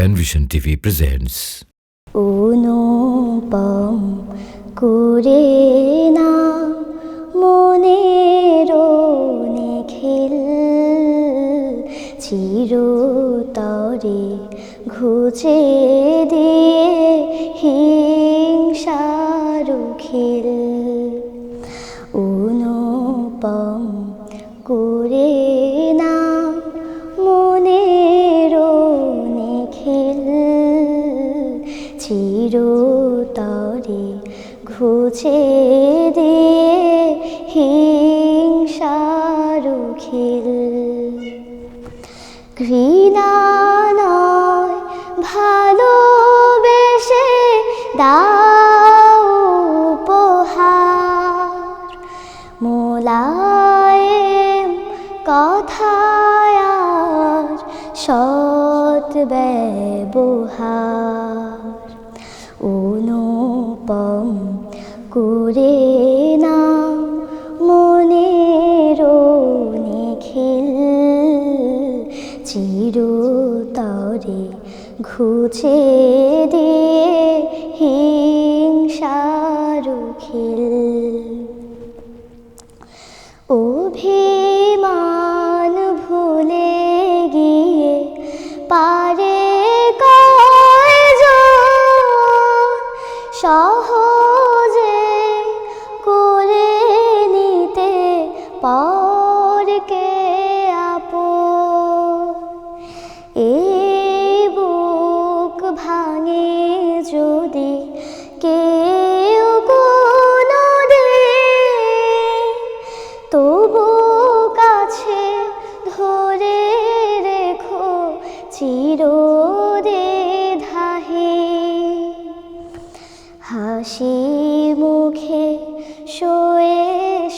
Panvision TV presents অনুপম করে না মনের নিখিল চিরতরে ঘুচে দিয়ে হিংসার চিরতরে ঘুচে দিয়ে হিংসার খিল ঘৃণা নয় ভালোবেসে দাও উপহার। মোলায়েম কথায় সৎ ব্যবহার। করে না মনের নিখিল চিরতরে ঘুচে দিয়ে হাসি মুখে, শোয়ে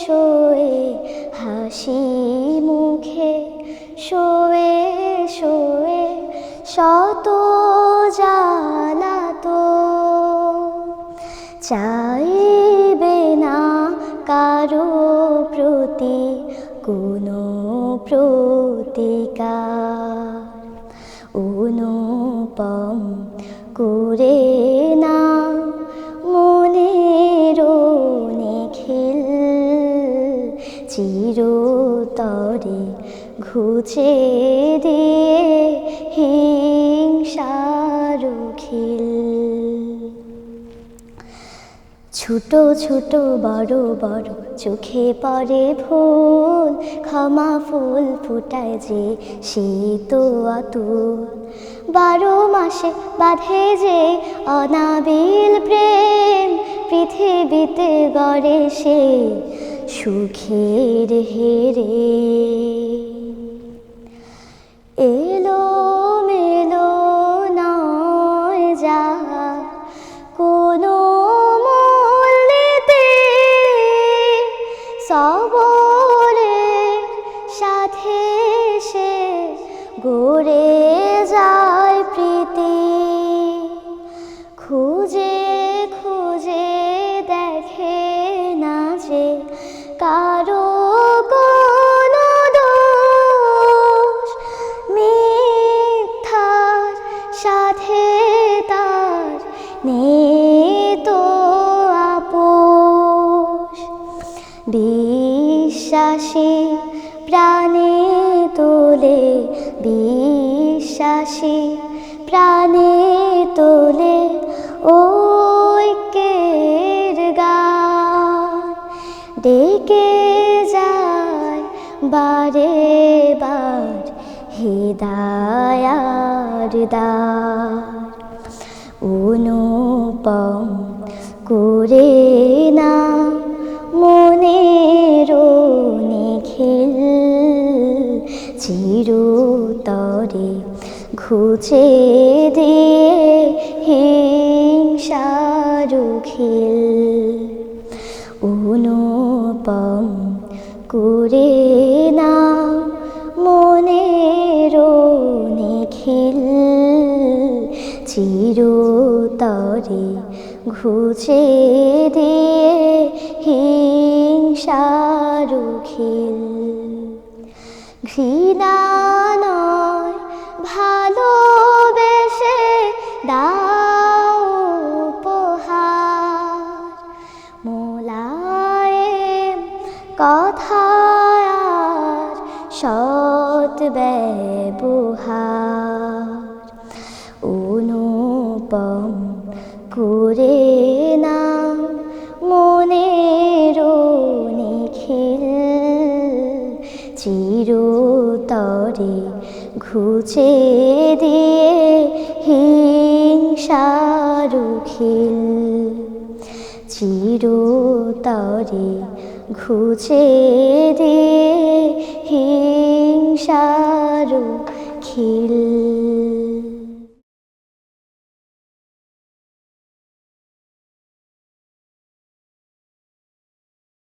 শোয়ে, হাসি মুখে, শোয়ে শোয়ে, শত জ্বালাত চাইবে না কারও প্রতি কোনো প্রতিকার। অনুপম করে ঘুচে দিয়ে হিংসার খিল ছোট ছোট বড় বড় চোখে পড়ে ফুল ক্ষমা ফুল ফুটায় যে সে তো অতুল বারো মাসে বাঁধে যে অনাবিল প্রেম, পৃথিবীতে গড়ে সে সুখের হেরে এলো বিশ্বাসী প্রাণে তোলে, বিশ্বাসী প্রাণে তোলে ঐক্যের গান। ডেকে যায় বারে বার হৃদয়ার অনুপম করে না মনের চিরতরে ঘুচে দিয়ে হিংসার খিল অনুপম করে না মনের নিখিল। চিরতরে ঘুচে দিয়ে হিংসার খিল ঘৃণা নয় ভালোবেসে দাও উপহার। মোলায়েম কথায় আর সৎ ব্যবহার। অনুপম করে ঘুচে দিয়ে হিংসারুখিল। চিরতরে ঘুচে দিয়ে হিংসারু খিল